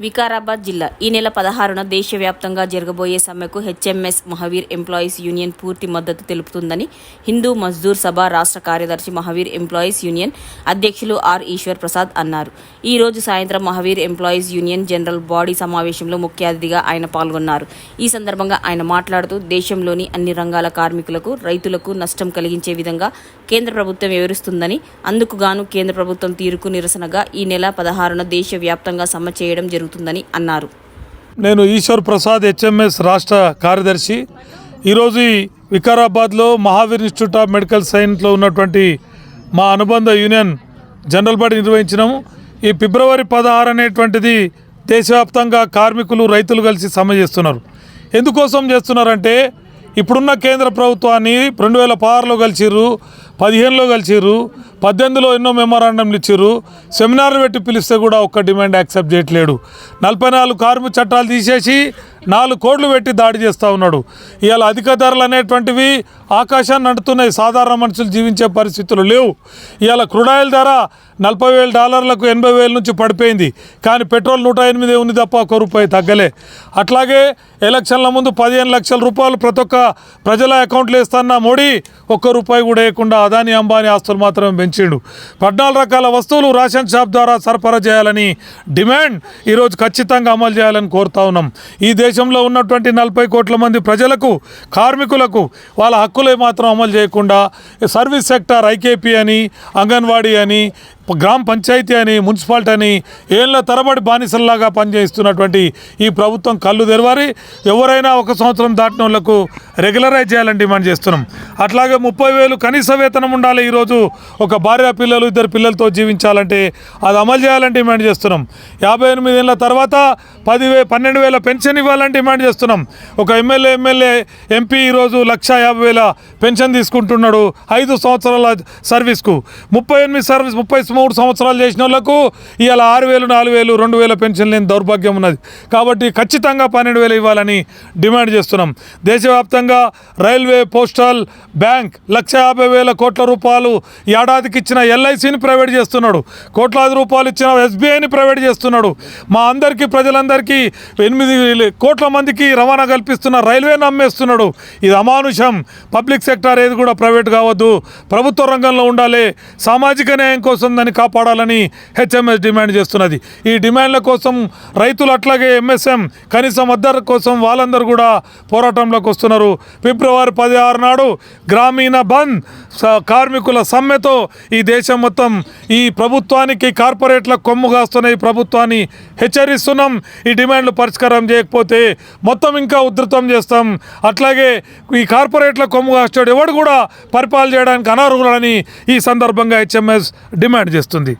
వికారాబాద్ జిల్లా ఈ నెల పదహారున దేశవ్యాప్తంగా జరగబోయే సమ్మెకు హెచ్ఎంఎస్ మహావీర్ ఎంప్లాయీస్ యూనియన్ పూర్తి మద్దతు తెలుపుతుందని హిందూ మజ్దూర్ సభ రాష్ట్ర కార్యదర్శి మహావీర్ ఎంప్లాయీస్ యూనియన్ అధ్యక్షులు ఆర్ ఈశ్వర్ ప్రసాద్ అన్నారు. ఈ రోజు సాయంత్రం Mahavir employees union general body సమావేశంలో ముఖ్య అతిథిగా ఆయన పాల్గొన్నారు. ఈ సందర్భంగా ఆయన మాట్లాడుతూ దేశంలోని అన్ని రంగాల కార్మికులకు రైతులకు నష్టం కలిగించే విధంగా కేంద్ర ప్రభుత్వం వివరిస్తుందని అందుకుగాను కేంద్ర ప్రభుత్వం తీరుకు నిరసనగా ఈ నెల పదహారున దేశవ్యాప్తంగా సమ్మె చేయడం జరుగుతుంది. జరుగుతుందని అన్నారు. నేను ఈశ్వర్ ప్రసాద్ హెచ్ఎంఎస్ రాష్ట్ర కార్యదర్శి. ఈరోజు వికారాబాద్లో మహావీర్ ఇన్స్టిట్యూట్ ఆఫ్ మెడికల్ సైన్స్లో ఉన్నటువంటి మా అనుబంధ యూనియన్ జనరల్ బాడీ నిర్వహించినాము ఈ ఫిబ్రవరి పదహారు అనేటువంటిది దేశవ్యాప్తంగా కార్మికులు రైతులు కలిసి సమ్మె చేస్తున్నారు. ఎందుకోసం చేస్తున్నారంటే ఇప్పుడున్న కేంద్ర ప్రభుత్వాన్ని రెండు వేల పదహారులో కలిసిర్రు పదిహేనులో కలిసిర్రు పద్దెనిమిదిలో ఎన్నో మెమోరాండంలు ఇచ్చిర్రు. సెమినార్లు పెట్టి పిలిస్తే కూడా ఒక్క డిమాండ్ యాక్సెప్ట్ చేయట్లేడు. నలభై నాలుగు కార్మిక చట్టాలు తీసేసి నాలుగు కోట్లు పెట్టి దాడి చేస్తూ ఉన్నాడు. ఇవాళ అధిక ధరలు అనేటువంటివి ఆకాశాన్ని అంటున్నాయి సాధారణ మనుషులు జీవించే పరిస్థితులు లేవు. ఇవాళ క్రుడాయిల్ ధర నలభై వేల డాలర్లకు ఎనభై వేల నుంచి పడిపోయింది. కానీ పెట్రోల్ నూట ఎనిమిది ఉంది తప్ప ఒక రూపాయి తగ్గలే. అట్లాగే ఎలక్షన్ల ముందు పదిహేను లక్షల రూపాయలు ప్రతి ఒక్క ప్రజల అకౌంట్లో వేస్తున్న మోడీ ఒక్క రూపాయి కూడా వేయకుండా అదాని అంబానీ ఆస్తులు మాత్రమే పెంచు పెంచిండు పద్నాలుగు రకాల వస్తువులు రేషన్ షాప్ ద్వారా సరఫరా చేయాలని డిమాండ్ ఈరోజు ఖచ్చితంగా అమలు చేయాలని కోరుతా ఉన్నాం. ఈ దేశంలో ఉన్నటువంటి నలభై కోట్ల మంది ప్రజలకు కార్మికులకు వాళ్ళ హక్కులే మాత్రం అమలు చేయకుండా సర్వీస్ సెక్టార్ ఐకేపీ అని అంగన్వాడీ అని గ్రామ పంచాయతీ అని మున్సిపాలిటీ అని ఏళ్ళ తరబడి బానిసల్లాగా పనిచేస్తున్నటువంటి ఈ ప్రభుత్వం కళ్ళు తెరవాలి. ఎవరైనా ఒక సంవత్సరం దాటిన వాళ్ళకు రెగ్యులరైజ్ చేయాలని డిమాండ్ చేస్తున్నాం. అట్లాగే ముప్పై వేలు కనీస వేతనం ఉండాలి ఈరోజు ఒక భార్య పిల్లలు ఇద్దరు పిల్లలతో జీవించాలంటే అది అమలు చేయాలని డిమాండ్ చేస్తున్నాం. యాభై ఎనిమిది ఏళ్ళ తర్వాత పదివే పన్నెండు వేల పెన్షన్ ఇవ్వాలని డిమాండ్ చేస్తున్నాం. ఒక ఎమ్మెల్యే ఎమ్మెల్యే ఎంపీ ఈరోజు లక్ష యాభై వేల పెన్షన్ తీసుకుంటున్నాడు ఐదు సంవత్సరాల సర్వీస్కు. ముప్పై ఎనిమిది సర్వీస్ ముప్పై మూడు సంవత్సరాలు చేసిన వాళ్ళకు ఇవాళ ఆరు వేలు నాలుగు వేలు రెండు వేల పెన్షన్ లేని దౌర్భాగ్యం ఉన్నది. కాబట్టి ఖచ్చితంగా పన్నెండు వేలు ఇవ్వాలని డిమాండ్ చేస్తున్నాం. దేశవ్యాప్తంగా రైల్వే పోస్టల్ బ్యాంక్ లక్ష యాభై వేల కోట్ల రూపాయలు ఏడాదికి ఇచ్చిన ఎల్ఐసిని ప్రైవేట్ చేస్తున్నాడు. కోట్లాది రూపాయలు ఇచ్చిన ఎస్బీఐని ప్రైవేట్ చేస్తున్నాడు. మా అందరికీ ప్రజలందరికీ ఎనిమిది కోట్ల మందికి రవాణా కల్పిస్తున్న రైల్వేని అమ్మేస్తున్నాడు ఇది అమానుషం. పబ్లిక్ సెక్టార్ ఏది కూడా ప్రైవేట్ కావద్దు. ప్రభుత్వ రంగంలో ఉండాలి. సామాజిక న్యాయం కోసం దాన్ని కాపాడాలని హెచ్ఎంఎస్ డిమాండ్ చేస్తున్నది. ఈ డిమాండ్ల కోసం రైతులు అట్లాగే ఎంఎస్ఎం కనీస మద్దతు కోసం వాళ్ళందరూ కూడా పోరాటంలోకి వస్తున్నారు. ఫిబ్రవరి పదిహారు నాడు గ్రామీణ బంద్ స- కార్మికుల సమ్మెతో ఈ దేశం మొత్తం ఈ ప్రభుత్వానికి కార్పొరేట్ల కొమ్ము కాస్తున్న ఈ ప్రభుత్వాన్ని హెచ్చరిస్తున్నాం. ఈ డిమాండ్లు పరిష్కారం చేయకపోతే మొత్తం ఇంకా ఉధృతం చేస్తాం. అట్లాగే ఈ కార్పొరేట్ల కొమ్ము కాస్తాడు ఎవడు కూడా పరిపాలన చేయడానికి అనర్హులని ఈ సందర్భంగా హెచ్ఎంఎస్ డిమాండ్ చేస్తుంది.